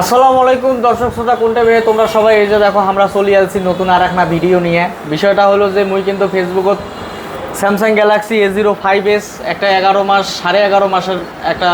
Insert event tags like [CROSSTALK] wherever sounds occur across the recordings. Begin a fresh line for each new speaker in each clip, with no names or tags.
আসসালামু আলাইকুম, দর্শক শ্রোতা, কোনটা বেয়ে তোমরা সবাই এই যে দেখো, আমরা চলে আসছি নতুন আর একটা ভিডিও নিয়ে। বিষয়টা হলো যে মুই কিন্তু ফেসবুকত Samsung Galaxy A zero five S একটা এগারো মাস, সাড়ে এগারো মাসের একটা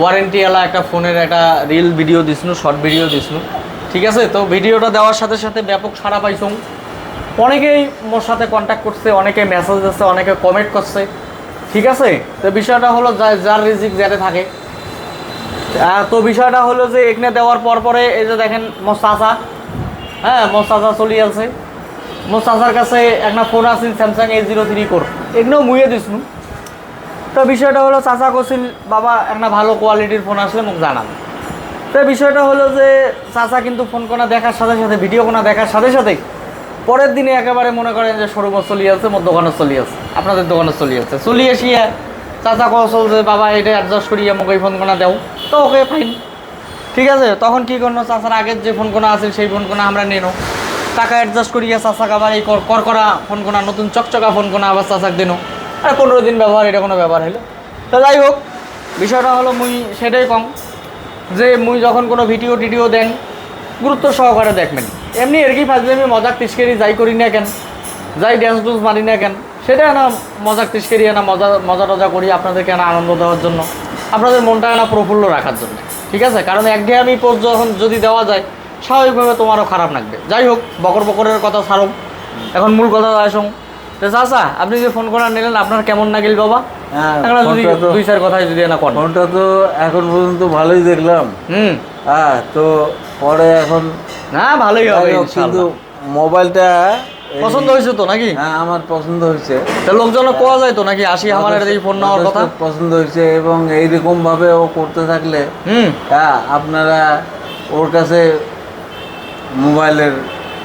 ওয়ারেন্টিওয়ালা একটা ফোনের একটা রিল ভিডিও দিছিল শর্ট ভিডিও দিছিল ঠিক আছে? তো ভিডিওটা দেওয়ার সাথে সাথে ব্যাপক সাড়া পাইছং অনেকেই মোর সাথে কন্ট্যাক্ট করছে, অনেকে মেসেজ দিচ্ছে, অনেকে কমেন্ট করছে। ঠিক আছে? তো বিষয়টা হলো যার রিজিক যাতে থাকে। তো বিষয়টা হলো যে এখানে দেওয়ার পর পরে এই যে দেখেন মোস্তাসা হ্যাঁ মোস্তাসা চলে আছে মোস্তাসার কাছে একটা ফোন আছে Samsung A zero three core এগুলো মুয়ে দিসনু তো বিষয়টা হলো, চাচা কছিল বাবা, একটা ভালো কোয়ালিটির ফোন আসলে মোক জানান। তো বিষয়টা হলো যে, চাচা কিন্তু ফোন কোনা দেখার সাথে সাথে, ভিডিও কোনা দেখার সাথে সাথে পরের দিনে একেবারে মনে করেন যে শোরুমে চলি আছে মোর দোকানে চলি আছে আপনাদের দোকানে চলি আছে চলি আসিয়া চাচা কৌশল যে বাবা, এটা অ্যাডজাস্ট করিয়া মোক এই ফোন কোনা দেও। তো ওকে ফাইন ঠিক আছে, তখন কি করল? চাচার আগের যে ফোন কোনা আছে সেই ফোন কোনা আমরা নেনো টাকা অ্যাডজাস্ট করিয়া চাচাকে আবার এই কর কর করা ফোন কোনা নতুন চকচকা ফোন কোনা আবার চাচাক দিনো আর পনেরো দিন ব্যবহার, এটা কোনো ব্যবহার হলো তো যাই হোক, বিষয়টা হলো মুই সেটাই কম যে মুই যখন কোনো ভিডিও টিডিও দেন, গুরুত্ব সহকারে দেখবেন। এমনি এর কি ফাজলে, আমি মজাক তিস্কেরি যাই করি না কেন? যাই ড্যান্স ডুন্স মারি না কেন? সেটা না মজাক তিস্কেরি না মজা মজা টজা করি আপনাদেরকে না আনন্দ দেওয়ার জন্য। আপনাদের মনটা না প্রফুল্ল রাখার জন্য ঠিক আছে? কারণ একঘেয়েমি পোস্ট যখন যদি দেওয়া যায় স্বাভাবিকভাবে তোমারও খারাপ লাগবে। যাই হোক বকর বকরের কথা ছাড়ো এখন মূল কথা আসুন তো চাচা আপনি যে ফোন করা নিলেন আপনার কেমন লাগিল বাবা?
হ্যাঁ,
যদি দুই চার না করেন
ফোনটা তো এখন পর্যন্ত ভালোই দেখলাম।
হুম।
হ্যাঁ তো পরে এখন
না ভালোই হবে
কিন্তু মোবাইলটা
পছন্দ হয়েছে তো নাকি?
হ্যাঁ আমার পছন্দ হয়েছে।
তা লোকজন কোয়া যায় তো নাকি? আসি আমার এই ফোন নেওয়ার কথা।
পছন্দ হয়েছে এবং এইরকম ভাবে ও করতে থাকলে
হুম।
হ্যাঁ আপনারা ওর কাছে মোবাইলের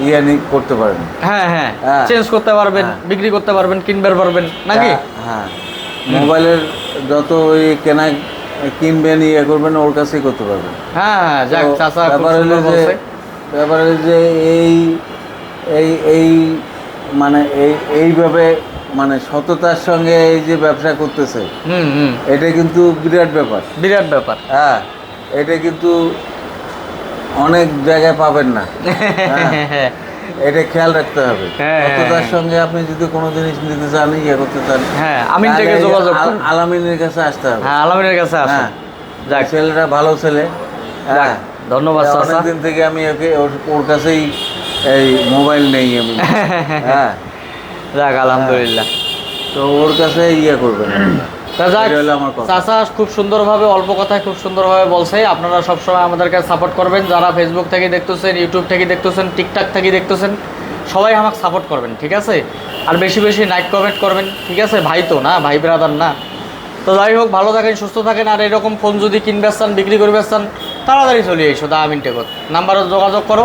ইয়ানি করতে পারেন।
হ্যাঁ হ্যাঁ।
হ্যাঁ।
চেঞ্জ করতে পারবেন
হ্যাঁ।
বিক্রি করতে পারবেন কিনবার পারবেন নাকি?
হ্যাঁ, হ্যাঁ। মোবাইলের যত ওই কেনা কিনবেন ইয়ে করবেন ওর কাছেই করতে পারবেন।
হ্যাঁ হ্যাঁ যাক চাচা
ব্যাপার হলো যে ব্যাপার হলো যে এই এই এই মানে এই এইভাবে মানে সততার সঙ্গে এই যে ব্যবসা করতেছে এটা কিন্তু বিরাট ব্যাপার।
বিরাট ব্যাপার।
হ্যাঁ এটা কিন্তু অনেক জায়গায় পাবেন না। [LAUGHS]
হ্যাঁ।
এটা খেয়াল রাখতে হবে।
হ্যাঁ, হ্যাঁ,
সততার। সঙ্গে আপনি যদি কোনো জিনিস নিতে চান ইয়ে করতে চান
হ্যাঁ আমিন থেকে যোগাযোগ
আলামিনের কাছে আসতে হবে।
হ্যাঁ আলমিনের কাছে আসুন।
হ্যাঁ
যাক।
ছেলেটা ভালো ছেলে। হ্যাঁ।
ধন্যবাদ
অনেকদিন থেকে আমি ওকে ওর কাছেই এই মোবাইল নেই আমি। হ্যাঁ।
যাক আলহামদুলিল্লাহ।
তো ওর কাছে ইয়ে করবেন।
চাচা খুব সুন্দরভাবে অল্প কথায় খুব সুন্দরভাবে বলছে। আপনারা সবসময় আমাদেরকে সাপোর্ট করবেন। যারা ফেসবুক থেকে দেখতেছেন ইউটিউব থেকে দেখতেছেন টিকটক থেকে দেখতেছেন সবাই আমাকে সাপোর্ট করবেন ঠিক আছে? আর বেশি বেশি লাইক কমেন্ট করবেন ঠিক আছে? ভাই তো না ভাই ব্রাদার না। তো যাই হোক ভালো থাকেন সুস্থ থাকেন। আর এরকম ফোন যদি কিনবে চান বিক্রি করবে চান তাড়াতাড়ি চলে এসো দা আমিন টেকত নাম্বারে যোগাযোগ করো।